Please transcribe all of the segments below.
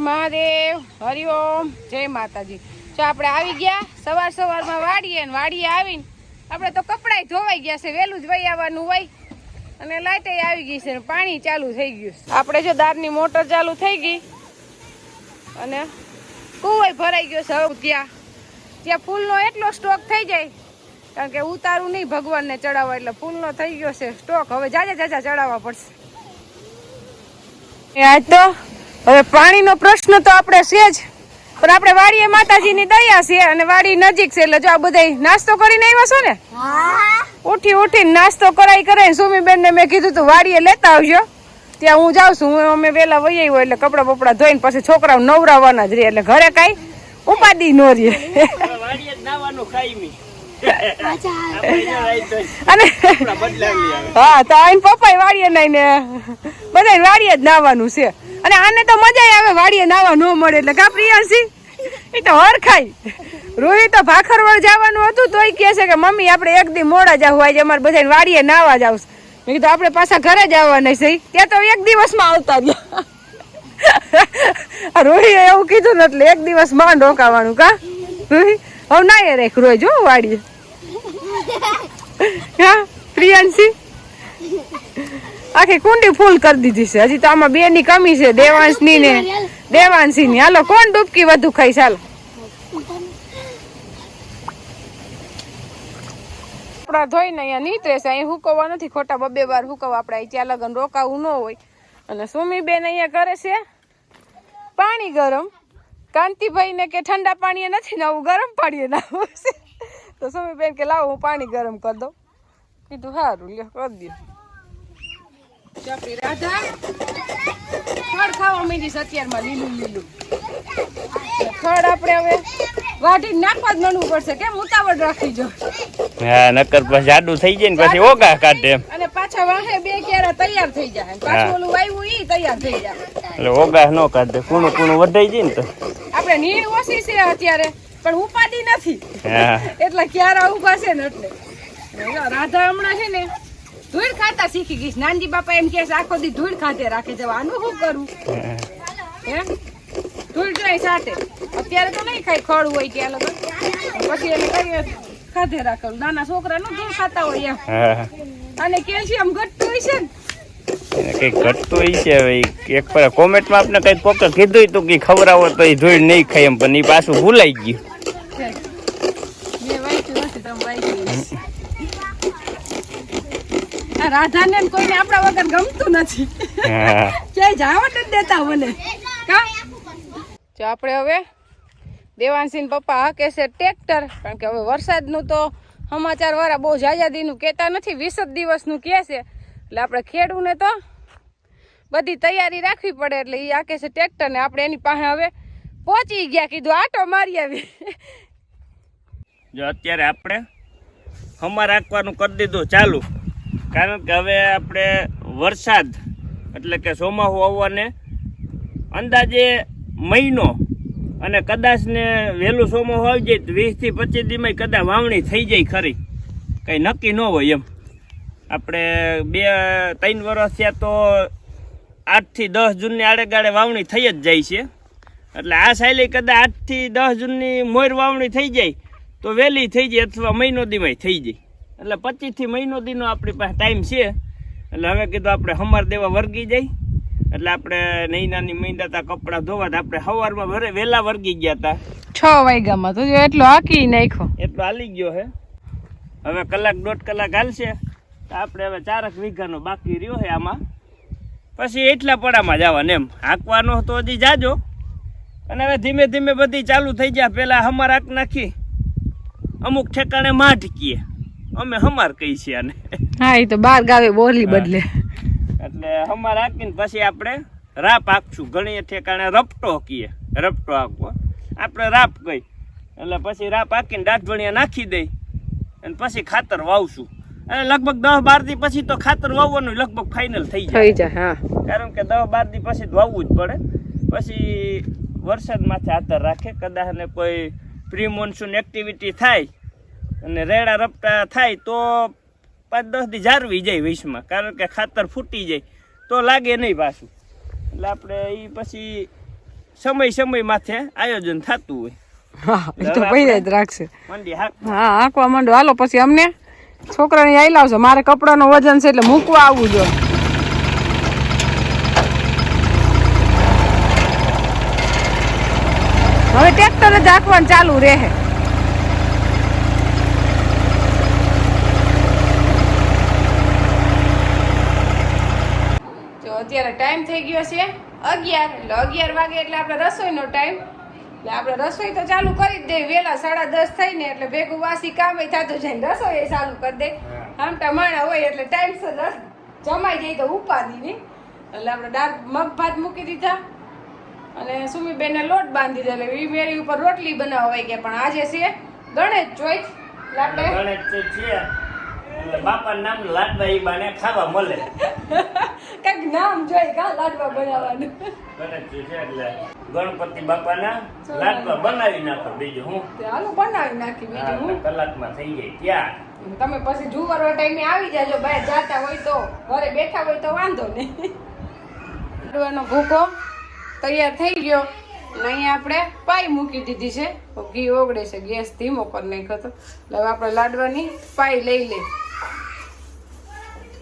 મહાદેવ હરિઓમ જય માતાજી. જો આપણે આવી ગયા, સવાર સવારમાં વાડીએ ને વાડીએ આવીને, આપણે તો કપડાય ધોવાઈ ગયા છે, વહેલું જ વહી આવવાનું હોય. અને લાઇટ આવી ગઈ છે પાણી ચાલુ થઈ ગયું આપણે જો દારની મોટર ચાલુ થઈ ગઈ અને કુવાય ભરાઈ ગયો છે હવે ત્યાં. ત્યાં ફૂલનો એટલો સ્ટોક થઈ જાય, કારણ કે ઉતારું નહીં ભગવાનને ચડાવવા, એટલે ફૂલનો થઈ ગયો છે સ્ટોક. હવે જાજા જાજા ચડાવવા પડશે. આજ તો હવે પાણીનો પ્રશ્ન તો આપણે છે જ. પણ આપણે વાડીએ માતાજીની દયા છે અને વાડી નજીક છે એટલે જો આ બધા નાસ્તો કરીને આવ્યા છો ને? ઉઠી ઉઠી નાસ્તો કરાઈ કરાઈ સુમીબેન ને મેં કીધું તું વાડીએ લેતા આવજો. ત્યાં હું જાઉં છું હું અમે વહેલા વહી આવ્યો એટલે કપડા બપડા ધોઈને પછી છોકરાઓ નવરાવવાના જ રહે એટલે ઘરે કાંઈ ઉપાદી ન રહે. અને. હા તો આઈને પપ્પાએ વાડીએ નાઈને બધાય વાડીએ જ નાવાનું છે. અને આને તો મજા આવે, વાડીએ નાવા ન મળે એટલે. કા પ્રિયાસી એ તો હરખાય રોહિત તો ભાખરવડ જવાનું હતું, તોય કહે છે કે, મમ્મી, આપણે એક દી મોડા જાવ, આજે અમારે બધાને વાડીએ નાવા જાવ મેં કીધું, આપણે પાછા ઘરે જ આવવાના છે ત્યાં તો એક દિવસમાં આવતા આ રોહિએ એવું કીધું ને એટલે એક દિવસમાં રોકાવાનું, કા? રોહિત હવે ના રેખ રોજ જો વાડીએ. હા, પ્રિયાંશી? આખી કુંડી ફૂલ કરી દીધી છે. હજી તો આમાં બે ની કમી છે દેવાંશની ને દેવાંશી ની હાલો. કોણ ડૂબકી વધુ ખાઈ ચાલો કપડા ધોઈને અહીંયા નીતરે છે. અહીં હુકવવા નથી ખોટા બબે વાર હુકવવા. આપણે ત્યાં લગન રોકાવું ન હોય. અને સુમીબેન અહીંયા કરે છે પાણી ગરમ. કાંતિભાઈ ને કે ઠંડા પાણીએ નથી નાવું ગરમ પાણીએ નાવું છે. તો સુમીબેન કે લાવો હું પાણી ગરમ કરી દઉં. કીધું સારું લ્યો કરી દો આપણી રાધા ફળ ખાવા માંડી છે અત્યારમાં લીલું લીલું. ફળ આપણે હવે વાઢી નાખવા જ માંડવું પડશે. કેમ? ઉતાવળ રાખી જો હા નકર પછી જાડું થઈ જાય ને પછી ઓગા કાઢે અને પાછા વાહે બે કેરા તૈયાર થઈ જાય. પાછું ઓલું વાયવું ઈ તૈયાર થઈ જાય. એટલે ઓગા ન કાઢે કૂણું કૂણું વઢાઈ જાય ને તો. આપણે નીર ઓછી છે અત્યારે પણ ઉપાડી નથી. એટલે ક્યારે ઊભા છે ને એટલે. રાધા હમણાં છે ને ધૂળ ખાતા શીખી ગઈ. નાનજી બાપા એમ કે આખો દી ધૂળ ખાતે રાખે છે. આનું શું કરું? એમ? હે ધૂળ જોઈ સાથે. અત્યારે તો નહીં ખાઈ ખડ હોય ત્યાં લગન પછી એને કહીએ ખાધે રાખેલું નાના છોકરા નું ધૂળ ખાતા હોય એમ. અને કેલ્શિયમ ઘટતું હોય છે ને? કંઈક ઘટતું હોય છે હવે એક પર કોમેન્ટમાં આપણે કઈ પોકે કીધું હતું કે ખવડાવો તો એ જોઈ નહીં ખાય એમ પણ એ પાછું ભૂલાઈ ગયું. રાધાને કોઈને આપણા વગર ગમતું નથી. કે જવા નથી દેતા મને. જો આપણે હવે દેવાંશીન પપ્પા કે છે ટ્રેક્ટર. કારણ કે હવે વરસાદનું તો સમાચાર વાળા બહુ જાજાદીનું કહેતા નથી વીસ જ દિવસનું કહે છે. એટલે આપણે ખેડૂને તો બધી તૈયારી રાખવી પડે એટલે એ હાકે છે ટ્રેક્ટર ને આપણે એની પાસે હવે પહોંચી ગયા. કીધું આટો મારી આવી. જો અત્યારે આપણે હમા રાખવાનું કરી દીધું ચાલુ. કારણ કે હવે આપણે વરસાદ, એટલે કે ચોમાસું આવવાને અંદાજે મહિનો અને કદાચ ને વહેલું ચોમાસું આવી જાય તો વીસથી પચીસ દીમાં કદાચ વાવણી થઈ જાય ખરી. કંઈ નક્કી ન હોય એમ. આપણે બે, ત્રણ વર્ષ થયા તો આઠથી દસ જૂનની આડેગાળે વાવણી થઈ જ જાય છે. એટલે આ સાયલી કદાચ આઠથી દસ જૂનની મોર વાવણી થઈ જાય તો વહેલી થઈ જાય અથવા મહિનો દીમાં થઈ જાય. એટલે પચીસથી મહિનો દીનો આપણી પાસે ટાઈમ છે. એટલે હવે કીધું આપણે હમર દેવા વર્ગી જાય એટલે આપણે નહીં નાની મહિના કપડાં ધોવા તો આપણે સવારમાં ભરે વહેલા વર્ગી ગયા હતા છ વાગ્યામાં તો એટલો હાકી નાખ્યો. એટલો હાલી ગયો હે. હવે કલાક દોઢ કલાક હાલશે. તો આપણે હવે ચારક વીઘાનો બાકી રહ્યો છે આમાં. પછી એટલા પડામાં જવાનું એમ. હાંકવાનો તો હજી જાજો. અને હવે ધીમે ધીમે બધી ચાલુ થઈ ગયા પેલા હમર હાંક નાખી. અમુક ઠેકાણે માઠ કીએ અમે હમાર કહી છીએ આને. હા એ તો બાર ગાવે બોલી બદલે. એટલે હમાર હાંકીને પછી આપણે રાપ હાંકશું ઘણી ઠેકાણે રપટો કીએ. રપટો હાંકવો આપણે રાપ કહી એટલે પછી રાપ હાંકીને દાઢવણિયા નાખી દઈ. અને પછી ખાતર વાવશું. અને લગભગ દસ બાર દી પછી તો ખાતર વાવવાનું લગભગ ફાઇનલ થઈ જાય. થઈ જાય હા. કારણ કે દસ બાર દી પછી વાવવું જ પડે. પછી વરસાદ માથે આધાર રાખે. કદાચ ને કોઈ પ્રી મોન્સૂન એક્ટિવિટી થાય અને રેડા રપટા થાય તો પાંચ દસ દી જાળવી જાય વીસમાં. કારણ કે ખાતર ફૂટી જાય. તો લાગે નહીં પાછું. એટલે આપણે એ પછી સમય સમય માથે આયોજન થતું હોય. હા તો પૈસા જ રાખશે. હા હાંકવા માંડો. હાલો પછી અમને છોકરાને આઈ લાવશો. મારે કપડાનું વજન છે એટલે મૂકવા આવવું જો હવે ટ્રેક્ટર જ આંકવાનું ચાલુ રહે જો અત્યારે ટાઈમ થઈ ગયો છે અગિયાર. એટલે અગિયાર વાગે એટલે આપણે રસોઈનો ટાઈમ એટલે આપણે રસોઈ તો ચાલુ કરી જ દઈએ વહેલા સાડા દસ થઈ ને એટલે ભેગું વાસી કામ થતું જાય રસોઈ ચાલુ કરી દે. આમ ટમાણા હોય એટલે ટાઈમસર રસ જમાઈ જાય તો ઉપાદી નહીં. એટલે આપણે દાળ મગ ભાત મૂકી દીધા. અને સુમીબેને લોટ બાંધી દીધો. એટલે મેરી ઉપર રોટલી બનાવવા હોય ગયા પણ આજે છે ગણેશ ચોઈસ એટલે આપણે ગણેશ ચોઈસ છે. બાપા નામ લાડવા બાને ખાવા મળે. કંઈક નામ જોઈ કા લાડવા બનાવવાનું. ગણેશ તો છે એટલે ગણપતિ બાપાના લાડવા બનાવી નાખો બીજું હું. હાલો બનાવી નાખી બીજું હું કલાકમાં થઈ જાય ત્યાં. તમે પછી જુવારો ટાઈમે આવી જાજો બહાર જાતા હોય તો. ઘરે બેઠા હોય તો વાંધો નહીં. લાડવાનો ભૂકો તૈયાર થઈ ગયો. અહીંયા આપણે પાઈ મૂકી દીધી છે. ઘી ઓગળે છે ગેસ ધીમો કરી નાખ્યો તો એટલે હવે આપણે લાડવાની પાઈ લઈ લે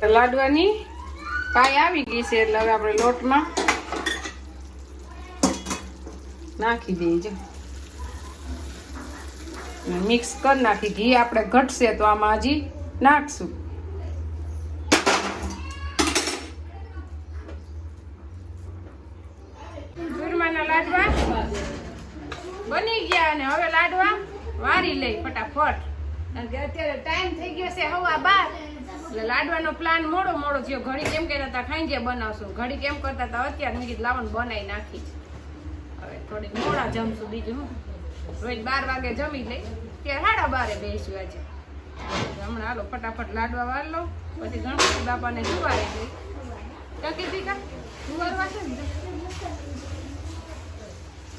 તો લાડવાની પાય આવી ગઈ છે એટલે હવે આપણે લોટમાં નાખી દઈએ જો. મિક્સ કરી નાખી. ઘી આપણે ઘટશે તો આમાં હજી નાખશું ચૂરમાના લાડવા બની ગયા અને હવે લાડવા વારી લઈ ફટાફટ કારણ કે અત્યારે ટાઈમ થઈ ગયો છે હવા બાર. એટલે લાડવાનો પ્લાન મોડો મોડો થયો. ઘડી કેમ કહેતા હતા, ખાઈ જે બનાવશું. ઘડી કેમ કરતા હતા, અત્યારે મેં કીધું લાવણ બનાવી નાખી. હવે થોડીક મોડા જમશું બીજું રોજ બાર વાગે જમી લઈ. ત્યારે સાડા બારે બેસ્યું આજે હમણાં હાલો ફટાફટ લાડવા વાર લો પછી ગણપતિ બાપાને જઈ કાકી દીકા જુવારવા છે ને?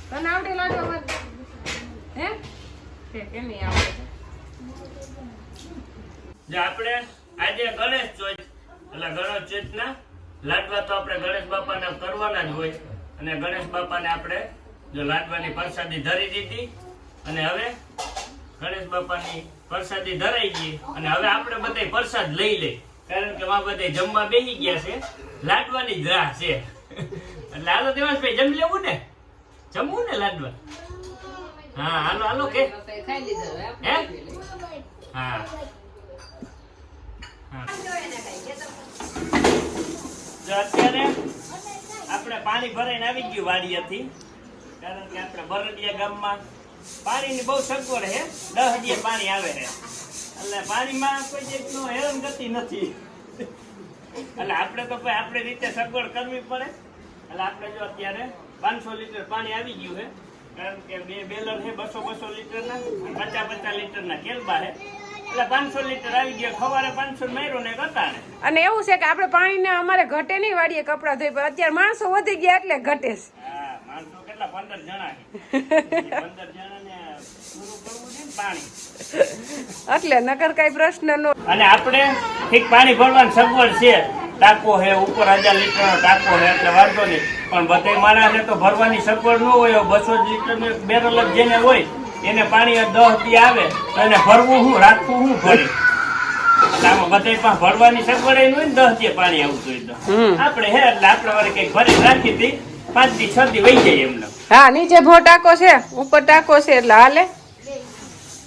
તને આવડે લાડવા હે? કે નહીં આવડે? આપણે આજે ગણેશ ચોથ એટલે ગણેશ ચોથના લાડવા તો આપણે ગણેશ બાપાને કરવાના જ હોય. અને ગણેશ બાપાને આપણે લાડવાની પ્રસાદી ધરી દીધી અને હવે ગણેશ બાપાની પ્રસાદી ધરાઈ ગઈ અને હવે આપણે બધા પ્રસાદ લઈ લે કારણ કે માં બધા જમવા બેસી ગયા છે. લાડવાની જ રાહ છે. એટલે હાલો દેવાસભાઈ જમી લેવું ને? જમવું ને લાડવા? હા, હાલો હાલો, કે. જો અત્યારે આપણે પાણી ભરાઈને આવી ગયું વાડિયાથી કારણ કે આપણે બરડિયા ગામમાં પાણીની બહુ સગવડ છે. દસ હજી પાણી આવે છે. એટલે પાણીમાં કોઈ જાતનું હેરાનગતિ નથી. એટલે આપણે તો કોઈ આપણી રીતે સગવડ કરવી પડે. એટલે આપણે જો અત્યારે પાંચસો લીટર પાણી આવી ગયું છે. કારણ કે બે બેલર છે બસો બસો લીટરના પચાસ પચાસ લીટરના કેલબા છે. એટલે પાંચસો લીટર આવી ગયા ખવારે પાંચસો માર્યો ને હતા અને એવું છે કે આપણે પાણીને અમારે ઘટે નહીં વાડીએ કપડાં ધોઈ પણ અત્યારે માણસો વધી ગયા એટલે ઘટે છે. હા, માણસો કેટલા પંદર જણા પંદર જણાને પૂરું કરવું છે પાણી. એટલે નકર કઈ પ્રશ્ન નો અને આપણે ઠીક પાણી ભરવાની સગવડ છે. ટાંકો હે ઉપર હજાર લીટરનો ટાંકો હે એટલે વાંધો નહીં. પણ બધે માણસને તો ભરવાની સગવડ ન હોય બસો લીટરનું બેરલ જ જેને હોય એને પાણી દહથી આવે એને ભરવું હું રાખવું હું ભરી આમાં બધે પણ ભરવાની સગવડ ય હોય ને દસ દી પાણી આવતું હોય તો. હમ. આપણે હે એટલે આપણે વારે કંઈક ભરી રાખી હતી પાંચથી છ થી વહી જાય એમને. હા નીચે ભો ટાંકો છે ઉપર ટાંકો છે એટલે હાલે.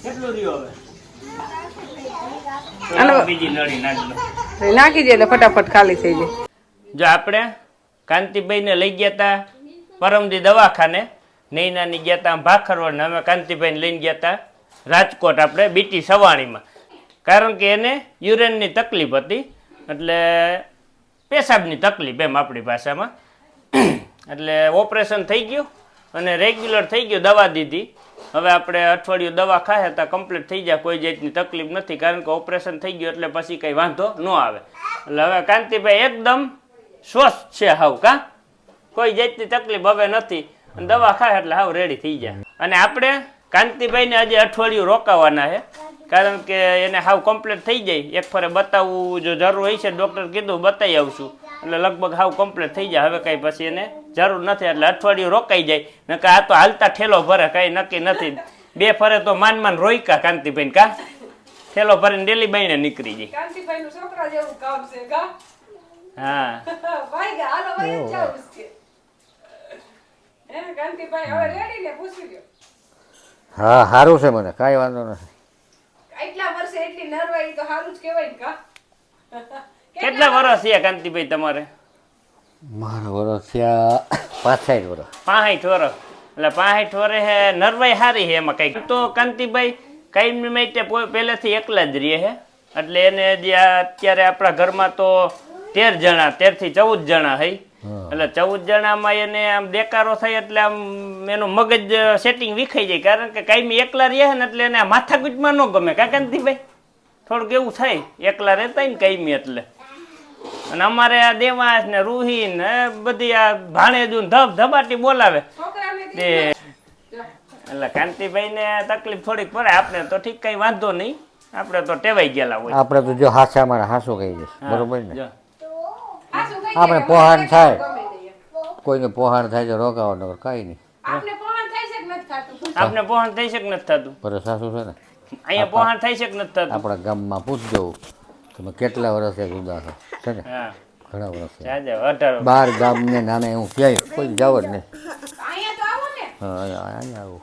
કેટલું રહ્યો હવે? બીજી નળી નાખ નાખી એટલે ફટાફટ ખાલી થઈ જાય. જો આપણે કાંતિભાઈને લઈ ગયા હતા પરમદી દવાખાને. નૈનાની ગયા હતા ભાખરવડ અમે કાંતિભાઈને લઈને ગયા હતા રાજકોટ આપણે બીટી સવાણીમાં. કારણ કે એને યુરેનની તકલીફ હતી, એટલે પેશાબની તકલીફ એમ આપણી ભાષામાં. એટલે ઓપરેશન થઈ ગયું અને રેગ્યુલર થઈ ગયું દવા દીધી. હવે આપણે અઠવાડિયું દવા ખાય હતા કમ્પ્લીટ થઈ જાય, કોઈ જાતની તકલીફ નથી, કારણ કે ઓપરેશન થઈ ગયું એટલે પછી કંઈ વાંધો ન આવે. એટલે હવે કાંતિભાઈ એકદમ સ્વસ્થ છે હાવ, કા? કોઈ જાતની તકલીફ હવે નથી. અને દવા ખાય એટલે હાવ રેડી થઈ જાય. અને આપણે કાંતિભાઈને આજે અઠવાડિયું રોકાવાના છે, કારણ કે એને હાવ કમ્પ્લીટ થઈ જાય. એક ફરે બતાવવું જો જરૂર હોય છે ડૉક્ટર કીધું, બતાવી આવશું. એટલે લગભગ હાવ કમ્પ્લીટ થઈ જાય. હવે કઈ પછી એને જરૂર નથી. એટલે અઠવાડિયું રોકાઈ જાય. નકર આ તો હાલતા ઠેલો ભરે કઈ નક્કી નથી. બે ફરે તો માન માન રોઈકા કાંતિભાઈ કા? ઠેલો ભરીને ડેલી બાઈને નીકળી જાય. કાંતિભાઈ નું છોકરા જેવું કામ છે કા? હા. ભાઈ ગયા હાલો ભાઈ જ છે હે કાંતિભાઈ હવે રેડી ને? પૂછી લ્યો. હા સારું છે મને કાંઈ વાંધો નથી. એટલા વર્ષે એટલી નરવાઈ તો સારું જ કહેવાય ને કા? કેટલા વર્ષ છે કાંતિભાઈ તમારે? મારા વર્ષ થયા પાસઠ વર્ષ પાંસઠ વર્ષ એટલે પાંસઠ વર્ષ હે નરવાઈ હારી છે એમાં કંઈક. તો કાંતિભાઈ કઈ માટે પહેલેથી એકલા જ રહે છે એટલે એને જે અત્યારે આપણા ઘરમાં તો તેર જણા તેરથી ચૌદ જણા હઈ. એટલે ચૌદ જણામાં એને આમ દેકારો થાય એટલે આમ એનું મગજ સેટિંગ વિખાઈ જાય. કારણ કે કાયમી એકલા રહે ને એટલે એને માથાકૂચમાં ન ગમે. કાંતિભાઈ? થોડુંક એવું થાય. એકલા રહેતા ને કાયમી એટલે. અને અમારે આ દેવાસ ને રૂહી ને બધી આ ભાણેજું ધબ ધબાટી બોલાવે. છોકરાને તે એટલે કાંતિભાઈ ને તકલીફ થોડીક પડે આપણે તો ઠીક કઈ વાંધો નહીં. આપણે તો ટેવાઈ ગયેલા હોય. આપણે તો જો હાસા મારે હાસું કહી દઈશ. બરોબર ને? આપણે પોહાણ થાય. કોઈને પોહાણ થાય તો રોકાવો નગર કાંઈ નહીં. આપને પોહાણ થાય છે કે નથી થાતું? આપને પહોંચ થઈ શકે કે નથી થતું? પર સાસુ છે ને? અહીંયા પોહાણ થઈ શકે નથી થતું? આપણા ગામમાં પૂછજો. તમે કેટલા વર્ષે જુદા છો? છે ને? ઘણા વર્ષ. બાર ગામ ને ગામને નાના એવું ક્યાંય કોઈ જાવ જ નહીં. અહીંયા તો આવો ને. હા અહીંયા આવું.